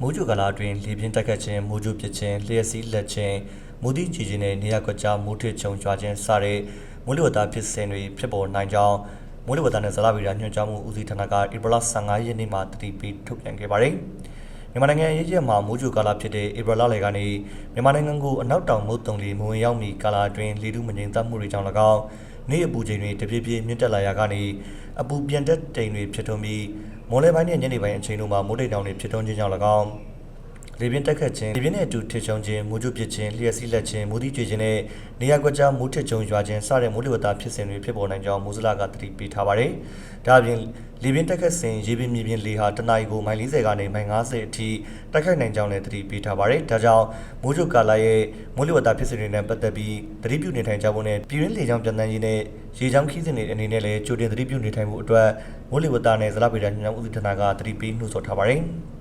မိုးကြိုကာလအတွင်းလေပြင်းတိုက်ခတ်ခြင်းမိုးကြိုပစ်ခြင်းလျှက်စီးလက်ခြင်းမိုးတိကြီးခြင်းနဲ့နေရာကွက်ကြားမိုးထစ်ချုံရွာခြင်းစတဲ့မိုးလေဝသဖြစ်စဉ်တွေဖြစ်ပေါ်နိုင်ကြောင်းမိုးလေဝသနဲ့ဇလဗေဒညွှန်ကြားမှုဦးစီးဌာနကဧပြီလ15ရက်နေ့မှာတတိပေးထုတ်ပြန်ခဲ့ပါတယ်။မြန်မာနိုင်ငံရဲ့ရက်မှာမိုးကြိုကာလဖြစ်တဲ့ဧပြီလလယ်ကနေမြန်မာနိုင်ငံကိုအနောက်တောင်မုတ်တုံလီမဝင်ရောက်မီကာလအတွင်းလေထုမငြိမ်သက်မှုတွေကြောင့်၎င်း နေ့အပူချိန်တွေတဖြည်းဖြည်းမြင့်တက်လာရာကနေအပူပြန်တက်တိမ်တွေဖြစ်ထွန်းပြီးမွန်လယ်ပိုင်းနဲ့ညနေပိုင်းအချိန်တို့မှာမိုးတိမ်တောင်တွေဖြစ်ထွန်းခြင်းကြောင့်၎င်း လေပြင်းတက်ခတ်ခြင်းလေပြင်းနဲ့အတူထစ်ချုံခြင်းမိုးကြိုပစ်ခြင်းလျှက်စီးလက်ခြင်းမိုးသီးကြွေခြင်းနဲ့နေရာကွက်ကြားမိုးထစ်ချုံရွာခြင်းစတဲ့မိုးလေဝသဖြစ်စဉ်တွေဖြစ်ပေါ်နိုင်ကြောင်းမိုးစလာကသတိပေးထားပါတယ်။ဒါအပြင်လေပြင်းတက်ခတ်စဉ်ရေပြင်မြေပြင်လေဟာတနအီကိုမိုင်40ကနေမိုင်50အထိတိုက်ခိုက်နိုင်ကြောင်းလည်းသတိပေးထားပါတယ်။ဒါကြောင့်မိုးကြိုကာလရဲ့မိုးလေဝသဖြစ်စဉ်တွေနဲ့ပတ်သက်ပြီးသတိပြုနေထိုင်ကြဖို့နဲ့ပြည်ရင်းလေကြောင်းပြန်တန်းရေးနဲ့ရေကြောင်းခီးစဉ်တွေအနေနဲ့လည်းကြိုတင်သတိပြုနေထိုင်မှုအတွက်မိုးလေဝသနဲ့ဇလဗေဒညွှန်ကြားမှုဦးစီးဌာနကသတိပေးနှိုးဆော်ထားပါတယ်။